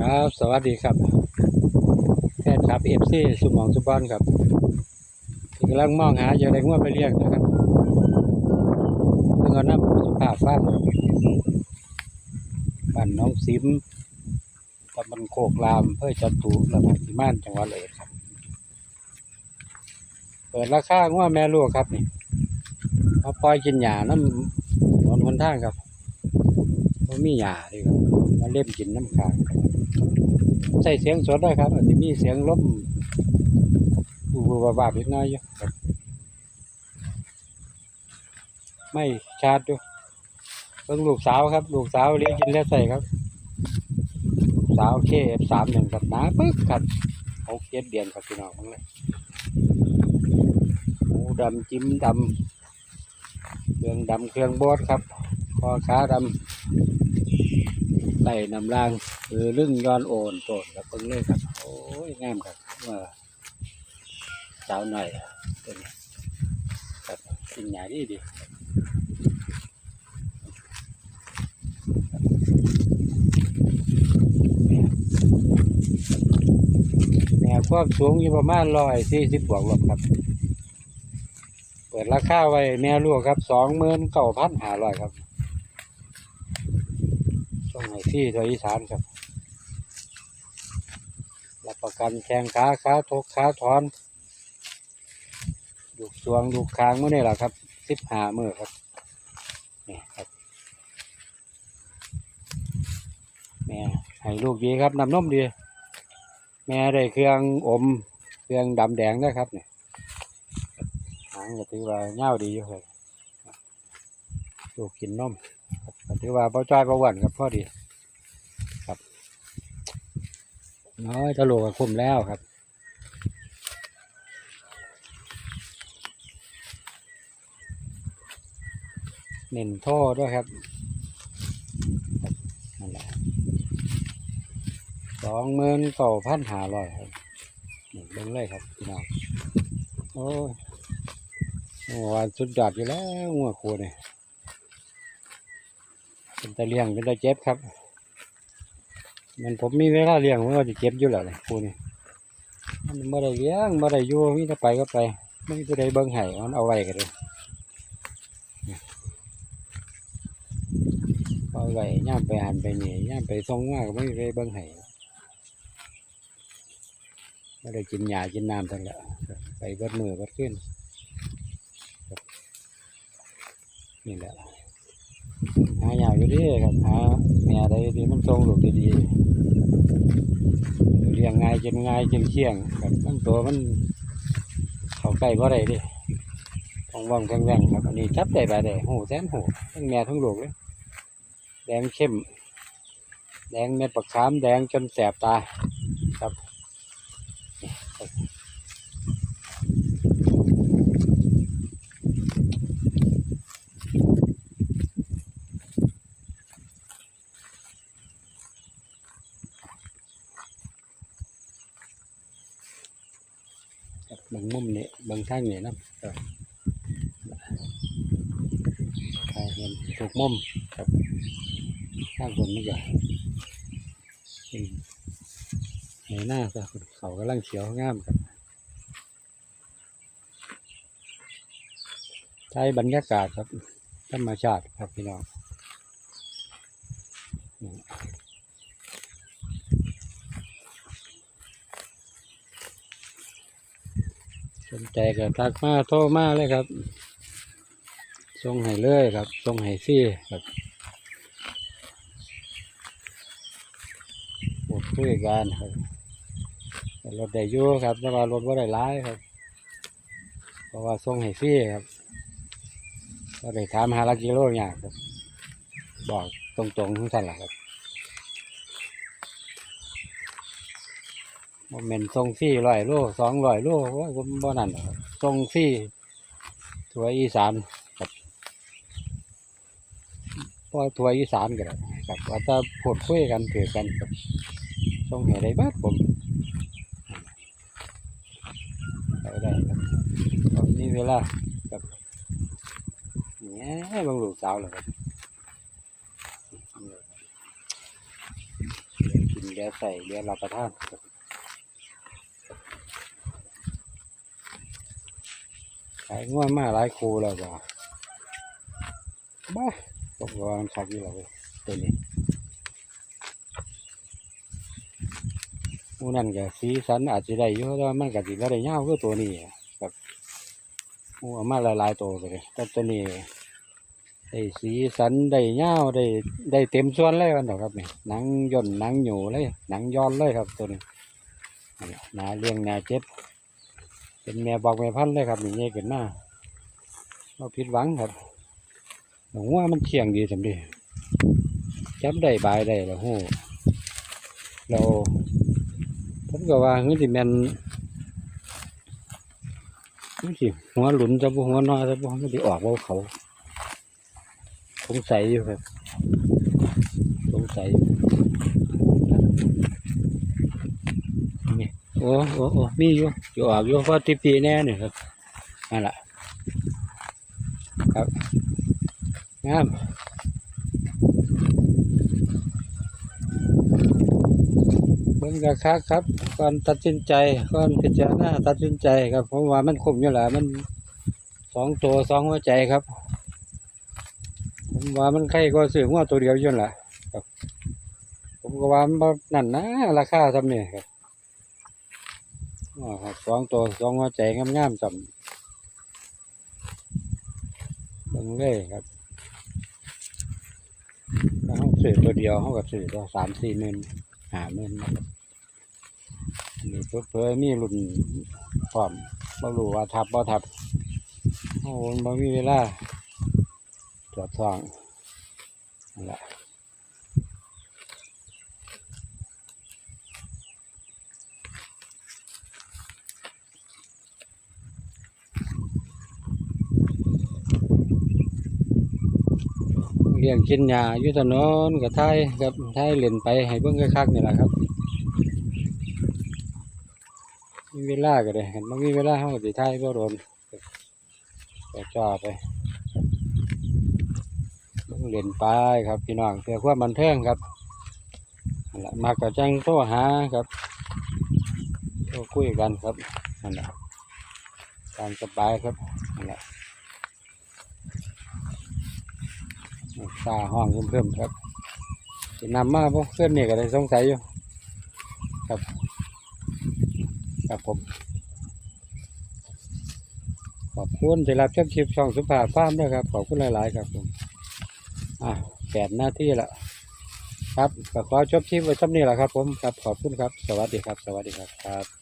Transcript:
ครับสวัสดีครับแพทย์ครับเอฟซีสุมองสุบอนครับกำลังมองหาอย่าได้ง่วไปเรียกนะครับเพื่อนน้ำสุภาพฟ้าบบ้านน้องซิมตำบลโคกรามเพื่อจัตุระดับพิมานจังหวัดเลยครับ เปิดราคาง่วแม่ลูกครับนี่มาปล่อยกินหญ้าน้ำถนนหนทางครับบ่มีหญ้าเลยครับ มาเล่มกินน้ำค้างใส่เสียงสดได้ครับอาจจะมีเสียงลมบูบูบาบาบนิดหน้อยอยู่ไม่ชาร์จด้วยเพิ่งลูกสาวครับ ลูกสาวเลี้ยงกินแล้วใส่ครับ สาวเคเอฟสามหนึ่งครับหนาปึ๊กครับหกเจ็ดเดือนครับพี่น้องทั้งเลยหมูดำจิ้มดำเครื่องดำเครื่องบดครับคอขาดำ ไต่นำล่างคือลึ่งย้อนโอนโตนครับเพิ่งเลยครับ โอ้ยงามครับว่าสาวหน่อยเป็นไงครับกินหยาดีดีแนวความสูงอยู่ประมาณร้อยสี่สิบบวกลบครับ เปิดราคาไว้แม่ลูกครับสองหมื่นเก้าพันห้าร้อยครับ ให้ที่ตัวอีสานครับรับประกันแข้งขาขาทกขาถอนดูกสวงดูกคางมื่อนี่แหละครับสิบห้ามือครับนี่ครับแม่ให้ลูกดีครับนำนมดี แม่ได้เครื่องอมเครื่องดำแดงนะครับเนี่ยหางก็ถือว่าเง่าดีอยู่เลยลูกกินนม ถือว่าเบาจ้อยเบาหวานครับพอดีครับน้อยตะโลกบคุมแล้วครับเน้นท่อด้วยครับนั่นแหละสองหมื่นเก้าพันหาร้อยครับนี่เบิ่งเลยครับพี่น้องโอ้ยโอ้วันสุดยอดอยู่แล้วงัวคูเนี่ย เป็นตะเลียงเป็นตะเจ็บครับ มันผมมีเวลาเลี้ยงมันก็จะเก็บอยู่แล้วเลยปูนี่มันไม่ได้เลี้ยงไม่ได้อยู่มีแต่ไปก็ไปไม่มีผู้ใดเบิ่งให้มันเอาไว้กันเลยเอาไว้ย่ามไปหันไปนี่ย่ามไปส่งมาก็ไม่มีใครเบิ่งให้ไม่ได้กินหญ้ากินน้ำทั้งละไปเบิดมือเบิดขึ้นนี่แหละ หาหญ้าอยู่ดีครับหาแม่ใดที่มันทรงลูกดีๆเลี้ยงง่ายจนง่ายจนเชี่ยงครับทั้งตัวมันเขาใกล้บ่ได้ดิทองว่างแว่งๆครับอันนี้จับได้ไปได้หูแสนหูทั้งแม่ทั้งลูกเลยแดงเข้ม แดงเม็ดปักขามแดงจนแสบตาครับ บเบางมุมนี้เบางทางนี้นะครับใครเห็นถูกมุมครับข้างบนนี่ก็อืมเห็นหน้าซะเขากำลังเขียวงามครับใช้บรรยากาศครับธรรมชาติครับพี่น้องอืม สนใจก็ทักมาโทรมาเลยครับส่งให้เลยครับส่งให้ฟรีครับพูดคุยกันครับรถได้ยู่ครับแต่ว่ารถว่าได้ร้ายครับ เพราะว่าส่งให้ฟรีครับก็ได้ถามหาลักกิโลอย่างครับ บอกตรงๆทุกท่านแหละครับ โมเมนต์ส่งฟรีร้อยโลสองร้อยโลว่าผมบ่นั่นหรอกครับส่งฟรีทัวอีสานครับพอทัวอีสานกันครับว่าจะพูดคุยกันถือกันครับส่งให้ได้บ้างผมได้ได้ครับตอนนี้เวลาครับเนี่ยบางลูกสาวเลยครับกินแดลือใส่เหลือรับประทานครับ ขายง่วมาหลายครูแล้วบ่บ้าบอกว่ามันคักอยู่แล้วเว้ยตัวนี้มูนั่นก็สีสันอาจจะได้อยู่แต่ว่ามันก็สิบ่ได้ยาวคือตัวนี้อะครับมูเอามาหลายๆตัวก็เลยแต่ตัวนี้ได้สีสันได้ยาวได้ได้เต็มส่วนเลยกันดอกครับนี่หนังย่นหนังหยูเลยหนังย้อนเลยครับตัวนี้นี่หนาเลี้ยงหนาเจ็บ เป็นแม่บอกแม่พันธุ์เลยครับนี่เงี้ยขึ้นมาเราผิดหวังครับหนูว่ามันเที่ยงดีสำดีจับได้บายได้แล้วโหเราผมก็ว่าเฮ้ยสิแมนเฮ้ยสิหัวหลุนจะบ่หัวน้อจะบ่หัวสิออกบ่เขาสงสัยอยู่ครับสงสัยอยู่นี่ โอ้โอ้โอ้มีอยู่อยู่ออกอยู่เพราะติปีแน่นี่ครับนั่นแหละครับงามเบิ่งราคาครับก่อนตัดสินใจก่อนพิจารณาตัดสินใจครับเพราะว่ามันคุ้มอยู่แหละมันสองตัวสองหัวใจครับผมว่ามันใครก็ซื้อหัวตัวเดียวอยุ่นนล่ะครับ ผมก็ว่ามันนั่นนะราคาทำเนี่ยครับ อ๋อครับสองตัวสองหัวใจงามๆจำเบิ่งเลยครับถ้าเขาซื้อตัวเดียวเขาก็ซื้อตัวสามสี่หมื่นห้าหมื่นนะครับอันนี่เพิ่มมีรุ่นพร้อมบ่รู้ว่าทับบ่ทับโอ้มันบ่มีเวลาตรวจท้องนั่นแหละ เลี้ยงกินหญ้าอยู่ถนนกับไทยกับไทยเล่นไปให้เบิ่งคักๆนี่แหละครับ มีเวลาก็ได้เห็นบ่มีเวลาเฮาก็สิท้ายบ่โดนก็จ่อไปเล่นไปครับพี่น้องเพื่อความบันเทิงครับมากกระจังโทรหาครับโทรคุยกันครับนั่นแหละตามสบายครับนั่นแหละ ตาห้องเพิ่มครับสินำมาพวกเพื่อนนี่ยก็ได้สงสัยอยู่ ครับ ครับผม ขอบคุณที่รับชมคลิปช่องสุภาพฟาร์มด้วยครับ ขอบคุณหลาย ๆ ครับผม อะแปดหน้าที่ละครับก็ขอจบคลิปไว้ช่ำนี้แหละครับผม ครับ ขอบคุณครับ สวัสดีครับ สวัสดีครับครับ